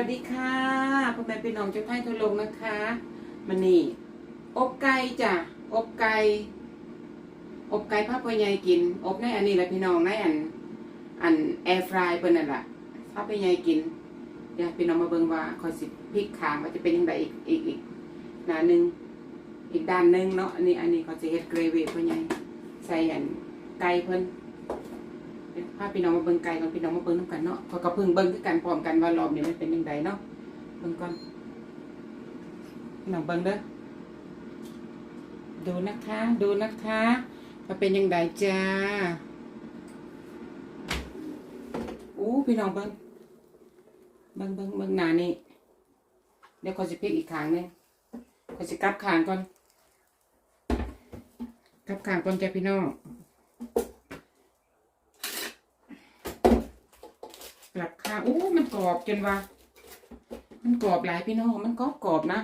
วัสดีค่ะพ่อแม่พี่น้องเจ้าไทยทั่วโลกนะคะมันนี่อบไก่จ้ะอบไก่อบไก่พ่อพ่อใหญ่กิน อบในอันนี้แหละพี่น้องในอัน อันแอร์ฟรายเปิ้นนั่นแหละพ่อพ่อใหญ่กินเดี๋ยวพี่น้องมาเบิ่งว่าคอยสิพลิกขางว่าจะเป็นยังไงอีกอีกอีกหน้าหนึ่งอีกด้านหนึ่งเนาะอันนี้อันนี้เขาจะเฮ็ดเกรวีพ่อใหญ่ใส่อันไก่เพิ่น พาพี่น้องมาเบิ่งไก่ก่อนพี่น้องมาเบิ่งน้ำกันเนาะเขาก็เพิ่งเบิ่งคือกันพร้อมกันว่ารอบนี้มันเป็นยังไงเนาะเบิ่งก่อนพี่น้องเบิ่งเด้อดูนะคะ ดูนะคะว่าเป็นยังไงจ้าอู้พี่น้องเบิ่งเบิ่งเบิ่งเบิ่งหน้านี่เดี๋ยวขอยสิพลิกอีกข้างหนึงขอยสิกลับขางก่อนกลับขางก่อนจ้ะพี่น้อง กลับข้างอู้มันกรอบจนว่า มันกรอบหลายพี่น้องมันกรอบกรอบนะ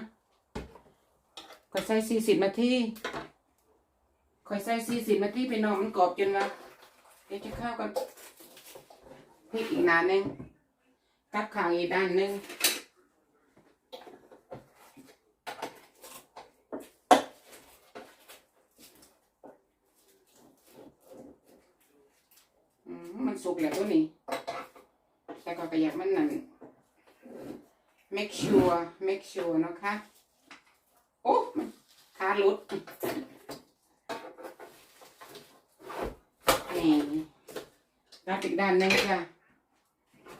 คอยใส่สี่สิบนาทีคอยใส่สี่สิบนาทีพี่น้องมันกรอบจนว่าเดี๋ยวจะข้าวกันพริกอีกนานหนึงกับข้างอีกด้านหนึงมมันสุกแล้วตัวนี้ แต่ก็กระยักมันนั่น make sure make sure นะคะ โอ้ขาลุดนี่รับอีกด้านหนึงค่ะ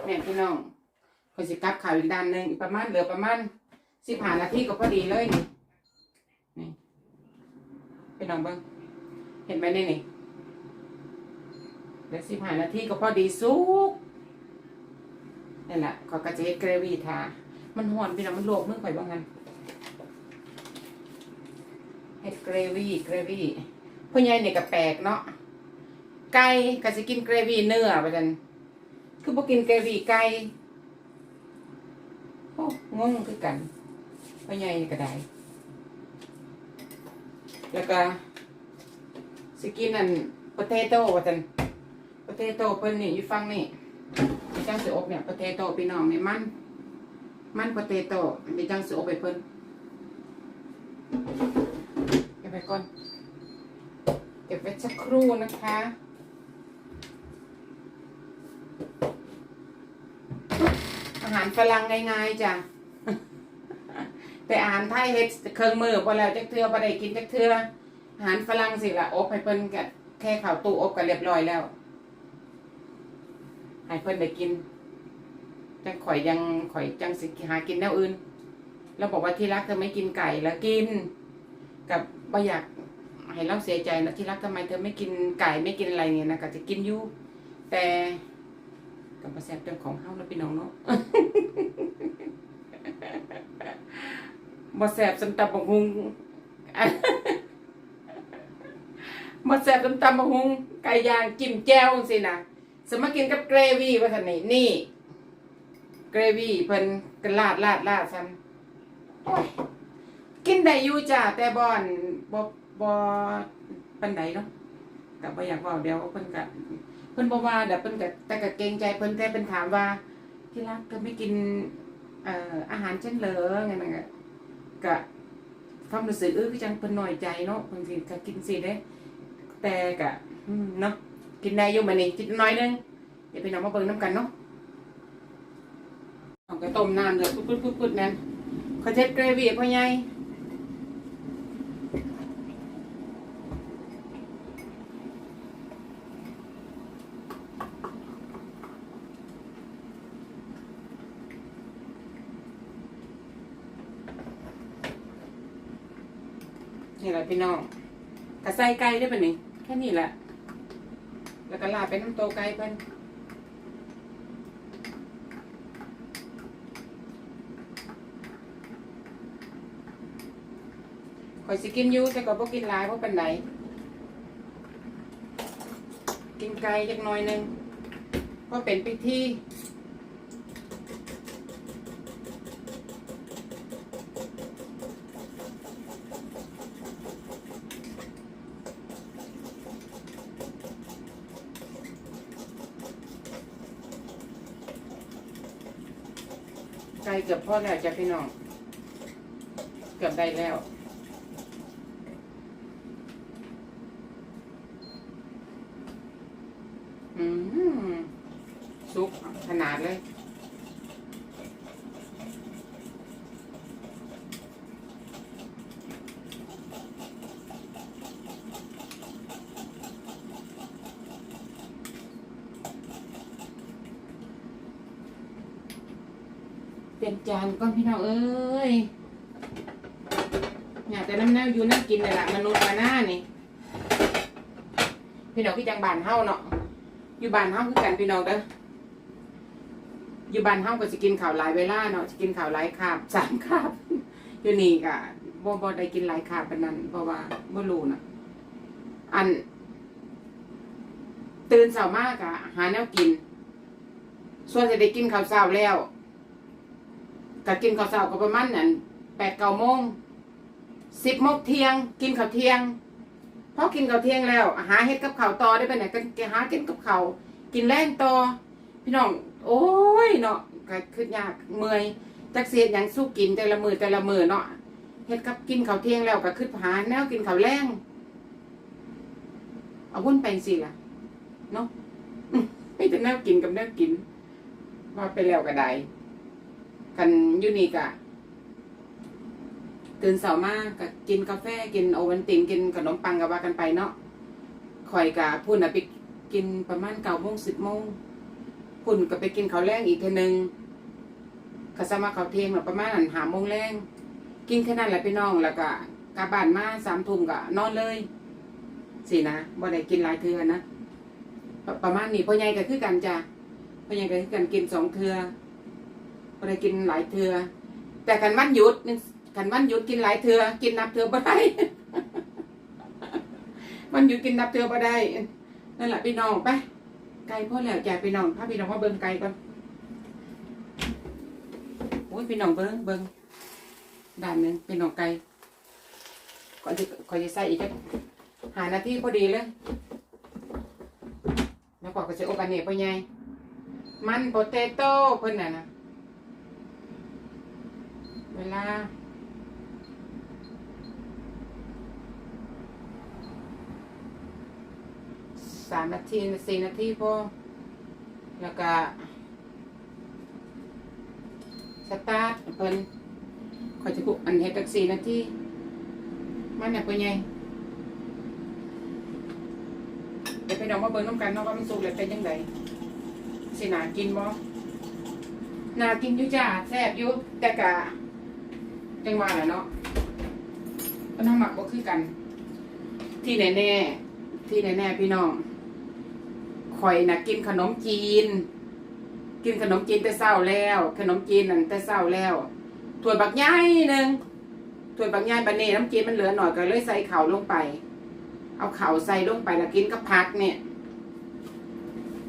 แม่พี่น้องคนสิกลับข่าวอีกด้านหนึงอีกประมาณเหลือประมาณสิบห้านาทีก็พอดีเลยนี่นี่พี่น้องเบิ้งเห็นไหมนี่นี่เหลือสิบห้านาทีก็พอดีสุกนี่แหละขาก็จะให้เกรวี่ทา มันหอนพี่น้องมันโลกมือข่อยบ้างกันเฮ็ดเกรวี่เกรวี่พ่อใหญ่เนี่ยก็แปลกเนาะไก่ก็จะกินเกรวี่เนื้อไปกันคือบ่กินเกรวี่ไก่โอ้งงคือกันพ่อใหญ่ก็ได้แล้วก็สกินนั่นปเตโต้ว่าจันปเตโต้เพิ่นนี่อยู่ฟังนี่จังสืออบเนี่ยปเตโต้พี่น้องเนี่ยมัน มันปเตโต้มีจังสืออบไปเพิ่นเก็บไปก่อน เก็บไว้สักครู่นะคะอาหารฝรั่งง่ายๆจ้ะ แต่อาหารไทยเฮ็ดเครื่องมือพอแล้วจักเทือบ่ได้กินจักเทืออาหารฝรั่งสิละอบให้เพิ่นกะแค่ข้าวตู้อบก็เรียบร้อยแล้ว ให้เพิ่นได้กิน จังข่อยยังข่อยจังสิหากินแนวอื่น เราบอกว่าที่รักเธอไม่กินไก่แล้วกิน กับบ่อยากให้เราเสียใจนะที่รักทำไมเธอไม่กินไก่ไม่กินอะไรเนี่ยนะก็จะกินอยู่แต่กับมาแซ่บเรื่องของเฮาแล้วพี่น้องเนาะบ่แซ่บสำตับบักฮุงบ่แซ่บสำตับบักฮุงไก่ย่างจิ้มแจ่วจังซี่นะสมากินกับเกรวี่ว่าท่านนี่นี่ เกรวี่เพิ่นกลาดลาดลาดซันโอ้ยกินได้อยู่จ้าแต่บอนบ่บ่ปันใดเนาะก็บ่อยากเว้าเดี๋ยวเพิ่นก็เพิ่นบ่ว่าเดี๋ยวเพิ่นก็แต่ก็เกรงใจเพิ่นแต่เพิ่นถามว่า ที่รักเธอไม่กินเอ่ออาหารเช่นเหรอไงนั่นก็ก็ความรู้สึกเออคือจังเพิ่นน้อยใจเนาะเพิ่นสิก็กินสิเด้แต่ก็อืมเนาะกินได้อยู่มันนี่กินน้อยนึงเดี๋ยวไปน้องมาเบิ่งน้ำกันเนาะ เอากระต้มน้ำเลยปุ๊บปุ๊บปุ๊บปุ๊บนั่นเขาเช็ดเกรวี่พ่อใหญ่นี่แหละพี่น้องกระใส่ไก่ได้ปะนี่แค่นี้แหละ แล้วก็ลาไปน้ำโตไก่เพิ่น อยสิกินอยู่แต่ก็บ่กินหลายเพราะเป็นไดกินไก่จักหน่อยหนึ่งเพราะเป็นพิธีไก่ก่เกือบพอแล้วจ้ะพี่น้อง เกือบได้แล้ว อืมซุปขนาดเลยเปลี่ยนจานก่อนพี่น้องเอ้ยอยากแต่น้ำเน่าอยู่น่ากินเลยล่ะมนุษย์มาหน้านี่ พี่น้องพี่จังบานเฮาเนาะ อยู่บ้านเฮาคือกันพี่น้องเด้ออยู่บ้านเฮาก็จะกินข้าวหลายเวลาเนาะจะกินข้าวหลายคาบสามคาบอยู่นี่ก็บ่บ่ได้กินหลายคาบปานนั้นเพราะว่าบ่รู้น่ะอัน ตื่นเช้ามากอะหาแนวกิน ส่วนจะได้กินข้าวเช้าแล้วก็กินข้าวเช้าก็ประมาณนั้นแปดเก้าโมงสิบโมงเที่ยง กินข้าวเที่ยง พอกินข้าวเที่ยงแล้วหาเฮ็ดกับข้าวต่อได้ไปไหนก็หากินกับข้าวกินแรงต่อพี่น้อง โอ้ยเนาะก็คือยากเมื่อยจักเสียหยังสู้กินแต่ละมือแต่ละมือเนาะเฮ็ดกับกินข้าวเที่ยงแล้วก็คือหาแนวกินข้าวแรงเอาวุ่นไปสิล่ะเนาะไม่แต่แนวกินกับแนวกินว่าไปแล้วก็ได้กันอยูนี่กะ ตื่นเสาร์มากก็กินกาแฟกินโอวันตินกินขนมปังกับว่ากันไปเนาะข่อยกะพุ่นอะไปกินประมาณเก้าโมงสิบโมงพุ่นก็ไปกินข้าวแรงอีกเทอนึงกะสมาข้าวเที่ยงประมาณหันหาโมงแรงกินแค่นั้นแหละพี่น้องแล้วก็กลับบ้านมาสามทุ่มก็นอนเลยสินะบ่ได้กินหลายเทือนะประประมาณนี้พ่อใหญ่ก็คือกันจ้ะพ่อใหญ่ก็คือกันกินสองเทือบ่ได้กินหลายเทือแต่กันวันหยุด กันวันหยุดกินหลายเทือกินนับเทือบ่ได้วันหยุดกินนับเทือบ่ได้นั่นแหละพี่น้องไปไก่พ่อแล้วจ่ายพี่น้องพาพี่น้องมาเบิ่งไก่ก่อนโอ้ยพี่น้องเบิ่งเบิ่งด้านหนึงพี่น้องไก่ก่อนที่ก่อนจะใส่อีกจักหานาที่พอดีเลยแล้วก็ก็จะอบอันนี้พ่อใหญ่มันโปเตโต้เพิ่นน่ะนะเวลา สามนาทีสี่นาทีพอแล้วก็สตาร์ทเพิ่นคอยจะกุกอันเฮ็ดตักสี่นาทีมันเนี่ยเป็นไงเดี๋ยวไปน้องมาเบิ่งน้ำกันเนาะว่ามันสุกแล้วเป็นยังไงสินากินบ่หนากินอยู่จ้าแซ่บอยู่แต่กะจังหวะแหละเนาะก็น้ำหมักบ่คือกัน ที่แน่ๆที่แน่ๆพี่น้อง ข่อยนะกินขนมจีน กินขนมจีนแต่เศร้าแล้ว ขนมจีนนั่นแต่เศร้าแล้วถ้วบักใหญ่หนึ่งถ้วบักใหญ่บันเน่น้ำจีนมันเหลือหน่อยก็เลยใส่เข่าลงไป เอาเข่าใส่ลงไปแล้วกินกับผักเนี่ย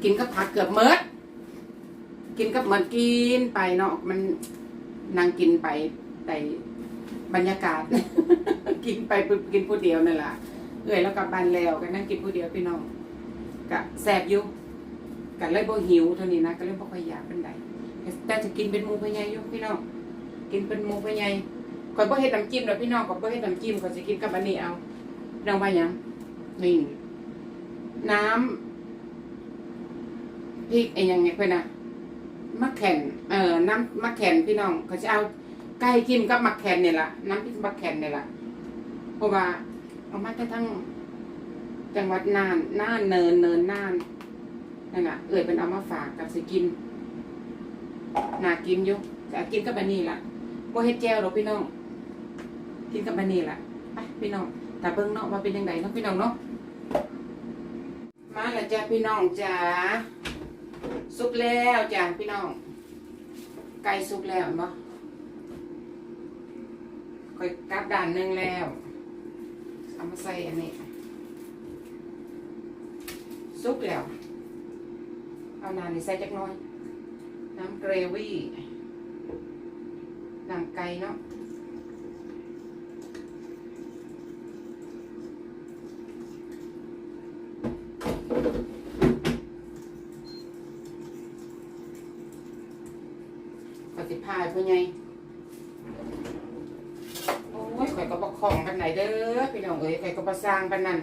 กินกับผักเกือบเมิดกินกับเมือนกินไปเนาะมันนั่งกินไปแต่บรรยากาศ กินไปกินผู้เดียวนั่นแหละเอื่อยแล้วกลับบ้านแล้วก็นั่งกินผู้เดียวพี่น้อง กะแสบอยู่กะเลยบ่หิวเท่านี้นะก็เลยบ่ค่อยอยากเป็นไดแต่จะกินเป็นหมูพะไยอยู่พี่น้องกินเป็นหมูพะไยก่อนบ่เฮ็ดน้ำจิ้มแล้วพี่น้องก่อนบ่เฮ็ดน้ำจิ้มก่อนสิกินกับอันนี้เอาน้องว่าหยังนี่น้ำพริกไอ้ยังไงเพิ่นนะมะแขนเอ่อน้ำมะแขนพี่น้องเขาจะเอาไก่กินกับมะแขนนี่ยล่ะน้ำพริกมะแขนนี่ยล่ะเพราะว่าเอามาแต่ทั้ง จังหวัดน่านน่านเนินเนินน่านนั่นแหละเอ่ยเป็นเอามาฝากกับสิกินนากินอยู่จะกินกับบันนี่ล่ะบ่เฮ็ดแจ่วหรอกพี่น้อง กินกับบันนี่ล่ะไปพี่น้องแต่เบิ่งเนาะว่าเป็นยังไงเนาะพี่น้องเนาะมาแล้วจ้าพี่น้องจ้าสุกแล้วจ้าพี่น้อง ไก่สุกแล้วเนบ่ค่อยกลับด้านหนึงแล้วเอามาใส่อันนี้ ซุปแล้ว เอาน้ำนี่ใส่จักน้อย น้ำเกรวี่น้ำไก่เนาะก็สิพายพ่อใหญ่โอ้ยข่อยก็บ่คล่องปานไหนเด้อพี่น้องเอ้ยข่อยก็บ่สร้างปานนั้น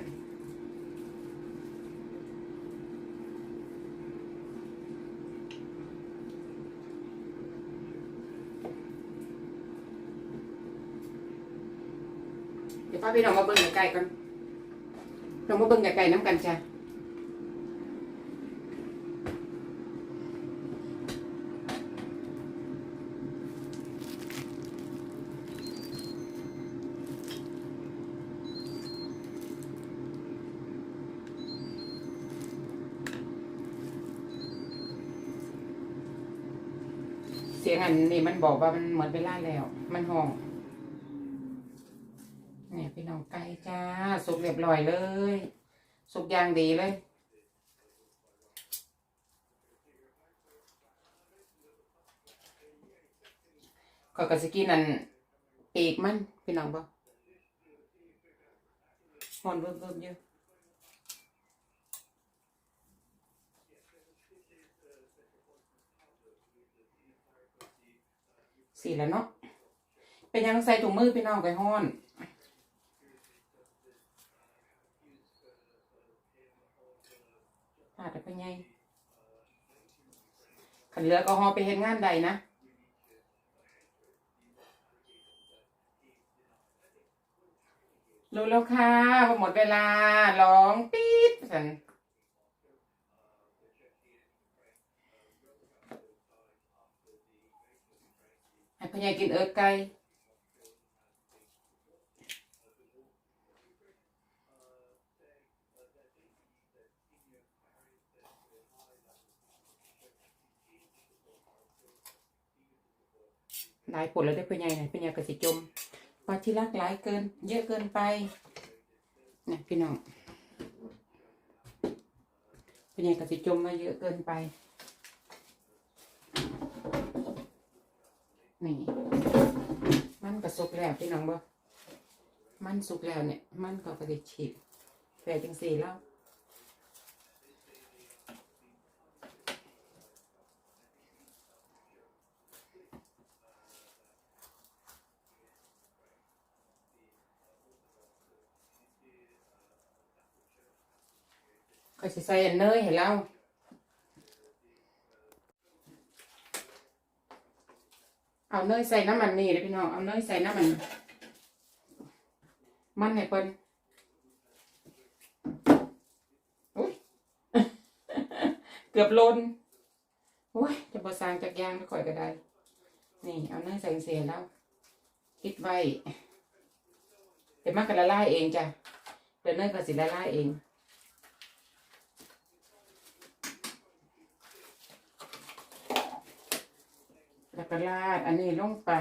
เดี๋ยว พี่น้องมาเบิ่งไก่ก่อนเรามาเบิ่งไก่น้ำกันจ้ะเสียงอันนี้มันบอกว่ามันเหมือนเวลาแล้ว มันห้อง ไก่จ้า สุกเรียบร้อยเลย สุกอย่างดีเลย ก็กระสกินอันปีกมัน พี่น้องบ่หอนเบิ่มเบิ่มๆอยู่สี่แล้วเนาะเป็นยังใส่ถุงมือพี่น้องไปห้อนาจจะเป็นไงขันเหลือก็หอไปเห็นงานใดนะรู้แล้วค่ะพอหมดเวลาร้องปี๊ดสันให้พ่อใหญ่กินเอิร์กไก่ หลายผลแล้วได้อพ่อใหญ่นะพ่อใหญ่ก็สิจมปลาที่รักหลายเกิน เยอะเกินไปนี่ยพี่น้องเป็นยังกะสิจมมาเยอะเกินไปนี่มันก็สุกแล้วพี่น้องบ่มันสุกแล้วเนี่ย มันก็กระดิฉีดแฝดจังสี่แล้ว ก็สิใส่อันเนยให้เราเอาเนยใส่น้ำมันนี่เลยพี่น้อง เอาเนยใส่น้ำมัน มันให้เพิ่นเกือบลนโอ้ย จะบอสางจากยางก็ค่อยก็ได้ นี่ เอาเนยใส่เสียแล้วคิดไว้เดี๋ยวมันก็ละลายเองจ้ะเดี๋ยวเนยก็สิละลายเอง แล้วก็ราดอันนี้ลงไป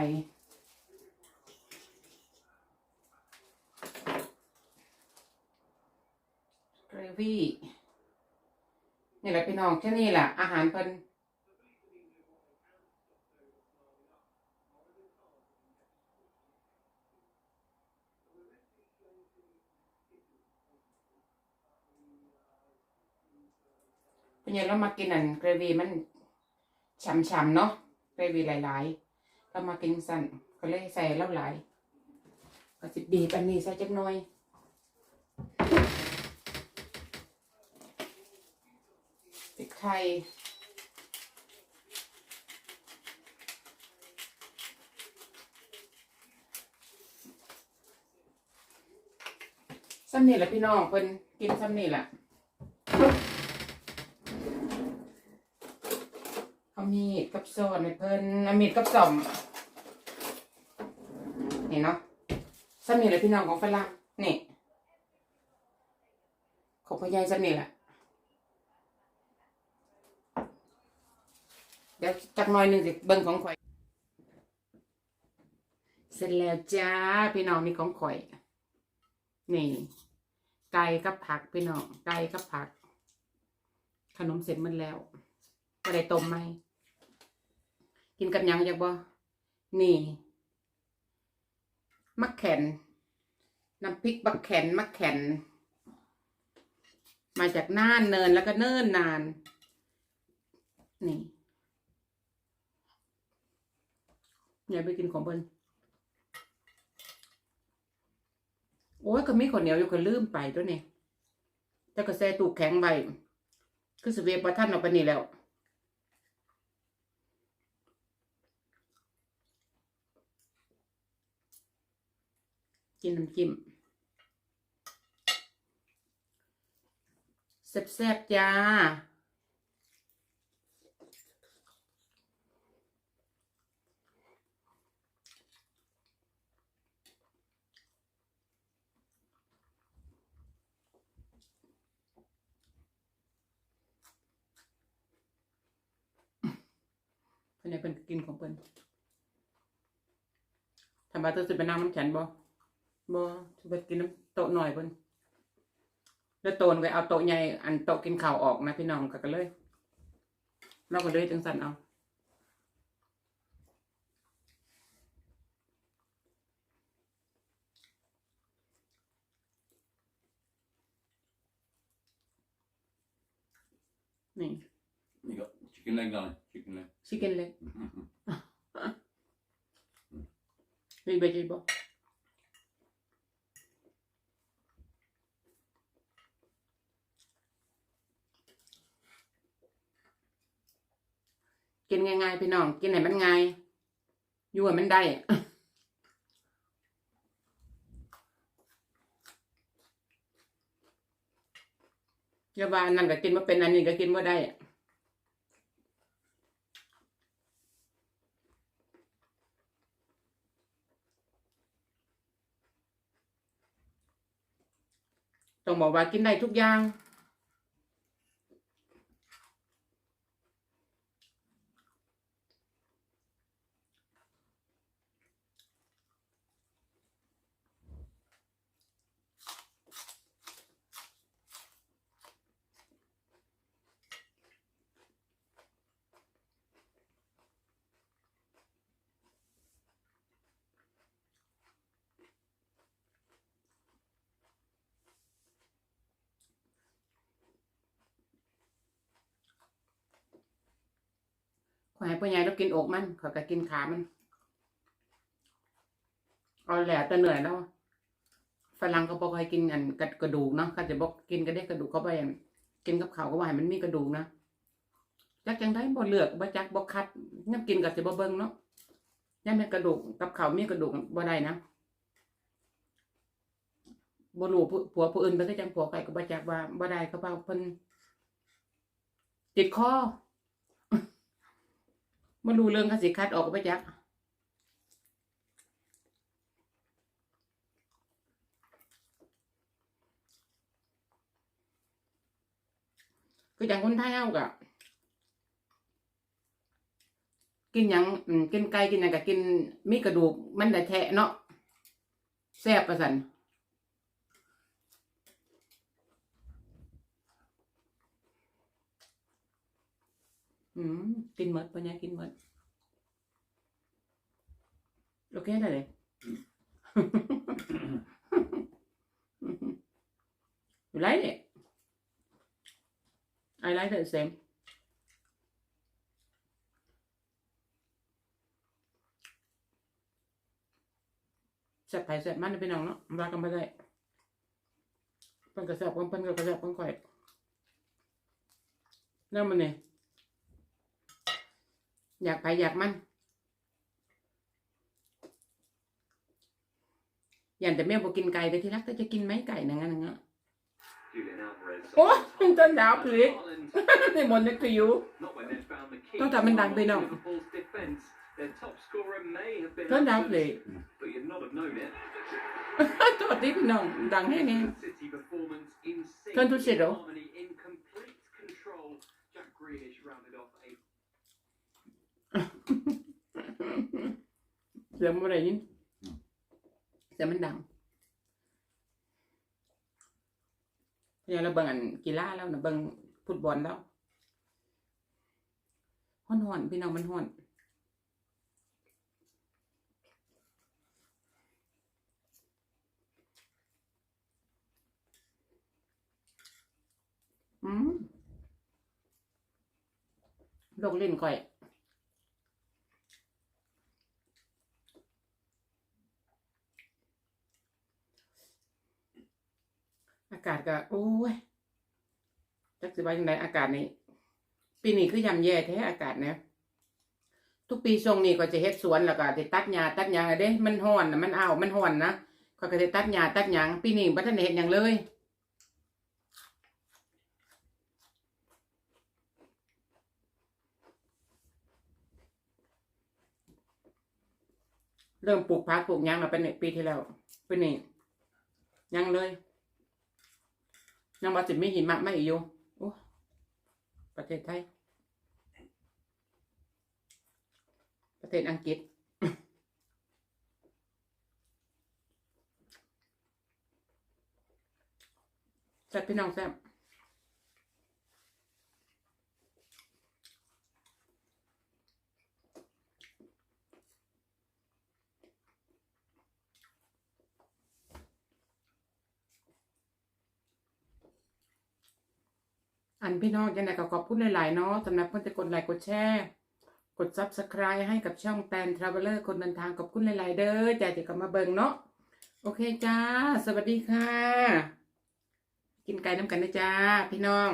เกรวี่นี่แหละพี่น้องแค่นี้แหละอาหารเพิ่นเป็นยังเรามากินอันเกรวี่มันช่ำๆเนาะ เกรวีหลายๆก็มากินสั้นก็เลยใส่เล้าหลายก็สิบีบอันนี้ใส่จักหน่อยติดไข่ซ้ำนี่แหละพี่น้องเพิ่นกินซ้ำนี่แหละ เอา มีดกับซ่อนให้เพิ่นเอามีดกับซ่อมนี่เนาะซ้ำนี่หละพี่น้องของฝรั่งนี่ของพ่อใหญ่ซ้ำนี่แหละเดี๋ยวจักหน่อยหนึ่งสิเบิ่งของข่อย เสร็จแล้วจ้าพี่น้องนี่ของข่อย นี่ไก่กับผักพี่น้องไก่กับผัก ขนมเสร็จมันแล้วก็ได้ต้มไหม กินกับยังจากบ่นี่ มักแขนน้ำพริกบักแขนมักแขน มาจากน่านเนินแล้วก็เนิ่นนาน นี่อย่าไปกินของเพิ่นโอ้ยก็มีข้าวเหนียวอยู่ก็ลืมไปตัวนี้แต่ก็แซ่ตู้แข็งใบคือสเวียประท่านออกไปนี่แล้ว กินน้ำจิ้มแซ่บๆจ้าเพิ่นเพิ่นกินของเพิ่นทำบาตัวสิไปนั่งน้ำฉันบ่ บ่สิไปกินน้ำโต๊ะหน่อยเพิ่นแล้วโตนไปเอาโต๊ะใหญ่อันโต๊ะกินข้าวออกนะพี่น้องก็กันเลยเราก็เลยจังสันเอานี่ You got chicken leg, darling. Chicken leg. ชิคเก้นเล็ กินง่ายๆพี่น้อง กินไหนมันง่ายอยู่ให้มันได้ยาว่าอันนั่นก็กินมาเป็นอันนี้ก็กินมาได้ต้องบอกว่ากินได้ทุกอย่าง ขอให้พ่อใหญ่เรากินอกมันขอยก็กินขามันเอาแหละแต่เหนื่อยแล้วฝรั่งก็บอกให้กินอันกระกระดูกเนาะเขาจะบอกกินกระเด็กกระดูกเขาไปอันกินกับเขาวก็ว่าให้มันมีกระดูกนะจักจังได้บ่เลือกบ่จักบ่คัดย่ำกินก็สิบ่เบิ่งเนาะย่ำเป็นกระดูกกับเขาวมีกระดูกบ่ได้นะบ่รู้ผัวผู้อื่นไปก็จังผัวใครก็บ่จักว่าบ่ได้เขาว่าเพิ่นติดคอ มารู้เรื่องกสิคัดออกไปจักคืออย่างคนไทยเอากะกินยังกินไก่กินยังกะกินมีกระดูกมันแต่แทะเนาะแซ่บประสัน อืมกินหมดปัญญากินหมดโอเคได้เลย you like it I like it the same แซ่บไผ่แซ่บมันนะพี่น้องเนาะว่ากันไปได้เพิ่นก็แซ่บของเพิ่นก็แซ่บของข่อยแล้วมันเนี่ย อยากไปอยากมันอย่างแต่แม่บอกกินไก่แต่ที่รักก็จะกินไหมไก่นะงั้นนะ Oh, Oh, turn down, please. ในมนนึกถึงอยู่ Don't tell me that, they don't. Turn down, please. But you'd not have known it. โทษที่พี่น้องดังแห้ง City performance in sync. Turn to zero. Harmony in complete เสียงมันอะไรยินเสียงมันดังเนี่ยเราเบิ่งอันกีฬาแล้วนะเบิ่งฟุตบอลแล้วฮ้อนๆพี่น้องมันฮ้อนอืมโรคลิ้นก่อย อากาศก็โอ้ยจักสิว่าจังไดอากาศนี้ ปีนี้คือยำแย่แท้อากาศนะทุกปีทรงนี้ก็จะเฮ็ดสวนแล้วก็จะตัดหญ้าตัดหยังอะเด้ มันร้อนนะมันอ้าวมันร้อนนะก็จะตัดหญ้าตัดหยังปีนี้บ่ทันได้เฮ็ดหยังเลยเริ่มปลูกผักปลูกยังมาเป็นปีที่แล้วปีนี้ยังเลย ยังว่าสิมีหิมะไม่อีกอยู่โอ้ประเทศไทย ประเทศอังกฤษแซ่บพี่น้องแซ่บ นพี่น้องยังไงก็ขอบคุณหลายๆเนาะสำหรับเพื่อนจะกดไลค์กดแชร์กดซับสไคร b e ให้กับช่องแตนทราเวลเลอร์คนเดินทางขอบคุณหลายๆเด้อจ้าที่กลับมาเบิงเนาะโอเคจ้า สวัสดีค่ะ กินไก่น้ำกันนะจ้า พี่น้อง